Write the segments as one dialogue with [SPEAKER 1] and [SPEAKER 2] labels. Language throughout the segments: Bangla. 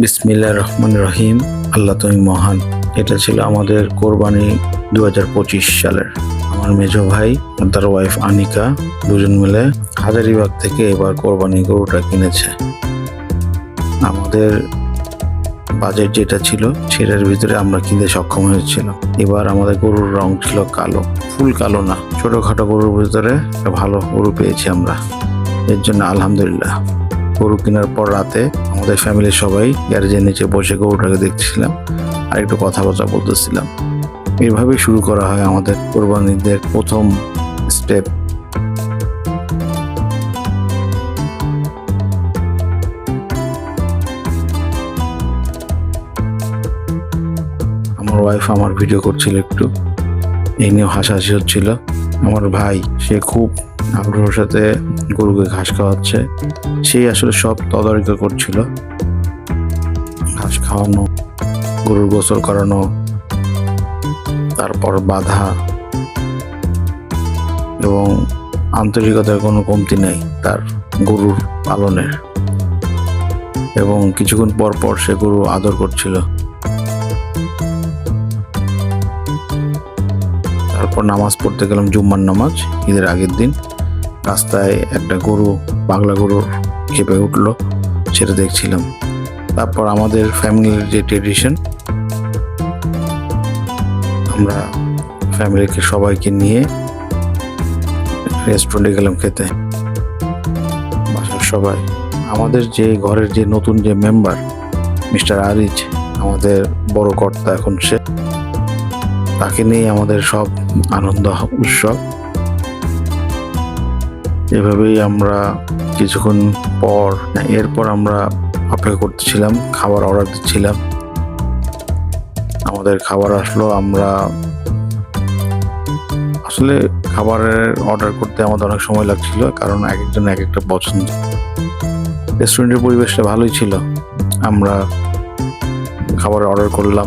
[SPEAKER 1] বিসমিল্লা রহমান রহিম। আল্লাহ তুমি মহান। এটা ছিল আমাদের কোরবানি দু হাজার পঁচিশ সালের। আমার মেজো ভাই তার ওয়াইফ আনিকা দুজন মিলে হাজারিবাগ থেকে এবার কোরবানি গরুটা কিনেছে। আমাদের বাজেট যেটা ছিল, সেটার ভিতরে আমরা কিনতে সক্ষম হয়েছিল এবার আমাদের গরুর রং ছিল কালো। ফুল কালো না। ছোটখাটো গরুর ভিতরে ভালো গরু পেয়েছি আমরা। এর জন্য আলহামদুলিল্লাহ। গরু কেনার পর রাতে আমাদের ফ্যামিলির সবাই গ্যারেজের নিচে বসে গরুটাকে দেখছিলাম আর একটু কথাবার্তা বলতেছিলাম। এভাবেই শুরু করা হয় আমাদের কোরবানিদের প্রথম স্টেপ আমার ওয়াইফ আমার ভিডিও করছিল একটু। এই নিয়েও হাসাহাসি হচ্ছিল। আমার ভাই, সে খুব আগ্রহের সাথে গরুকে ঘাস খাওয়াচ্ছে। সেই আসলে সব তদারকি করছিল। ঘাস খাওয়ানো, গরুর গোসল করানো, তারপর বাধা এবং আন্তরিকতার কোনো কমতি নেই তার গরুর পালনের। এবং কিছুক্ষণ পর পর সে গরু আদর করছিল। তারপর নামাজ পড়তে গেলাম জুম্মার নামাজ, ঈদের আগের দিন। রাস্তায় একটা গরু, পাগলা গরু খেপে উঠল, সেটা দেখছিলাম। তারপর আমাদের ফ্যামিলির যে ট্রেডিশন, আমরা ফ্যামিলিকে সবাইকে নিয়ে রেস্টুরেন্টে গেলাম খেতে। বাসার সবাই। আমাদের যে ঘরের যে নতুন যে মেম্বার, মিস্টার আরিজ, আমাদের বড় কর্তা এখন সে, তাকে নিয়ে আমাদের সব আনন্দ উৎসব। এভাবেই আমরা কিছুক্ষণ পর এরপর আমরা অপেক্ষা করতেছিলাম, খাবার অর্ডার দিচ্ছিলাম। আমাদের খাবার আসলো, আমরা আসলে খাবারের অর্ডার করতে আমাদের অনেক সময় লাগছিল, কারণ এক একজন এক একটা পছন্দ। রেস্টুরেন্টের পরিবেশটা ভালোই ছিল। আমরা খাবার অর্ডার করলাম।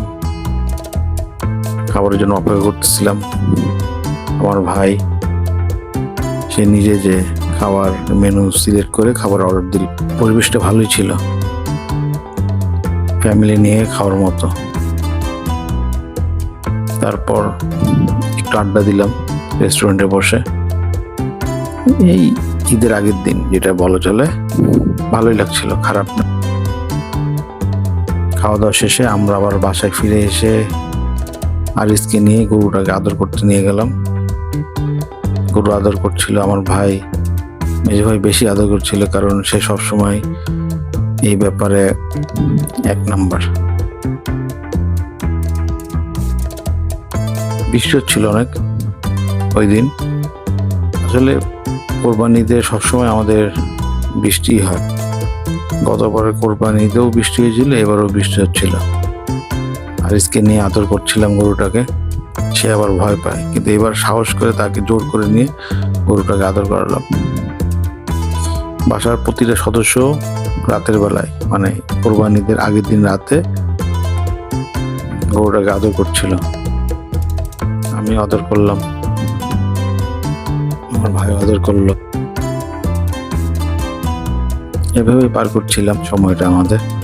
[SPEAKER 1] খাবারের জন্য অপেক্ষা করতেছিলাম। আমার ভাই সে নিজে যে খাবার মেনু সিলেক্ট করে খাবার অর্ডার দিল। পরিবেশটা ভালোই ছিল। ফ্যামিলি নিয়ে খাওয়ার মতো। তারপর একটু আড্ডা দিলাম রেস্টুরেন্টে বসে। এই ঈদের আগের দিন যেটা বলা চলে, ভালোই লাগছিল, খারাপ না। খাওয়া দাওয়া শেষে আমরা আবার বাসায় ফিরে এসে আরিসকে নিয়ে গরুটাকে আদর করতে নিয়ে গেলাম। গরু আদর করছিল, আমার ভাই, মেজো ভাই বেশি আদর করছিল কারণ সে সব সময় এই ব্যাপারে এক নাম্বার। বৃষ্টি হচ্ছিল অনেক ওই দিন। আসলে কোরবানিতে সবসময় আমাদের বৃষ্টি হয়। গতবারের কোরবানিতেও বৃষ্টি হয়েছিল, এবারও বৃষ্টি হচ্ছিল। আরিসকে নিয়ে আদর করছিলাম গরুটাকে। সে আবার ভয় পায়। কিন্তু এবার সাহস করে তাকে জোর করে নিয়ে গরুটাকে আদর করালাম বাসার প্রতিটা সদস্য রাতের বেলায় মানে কোরবানিদের আগের দিন রাতে গরুটাকে আদর করছিল। আমি আদর করলাম। আমার ভাই আদর করল। এভাবেই পার করছিলাম সময়টা আমাদের।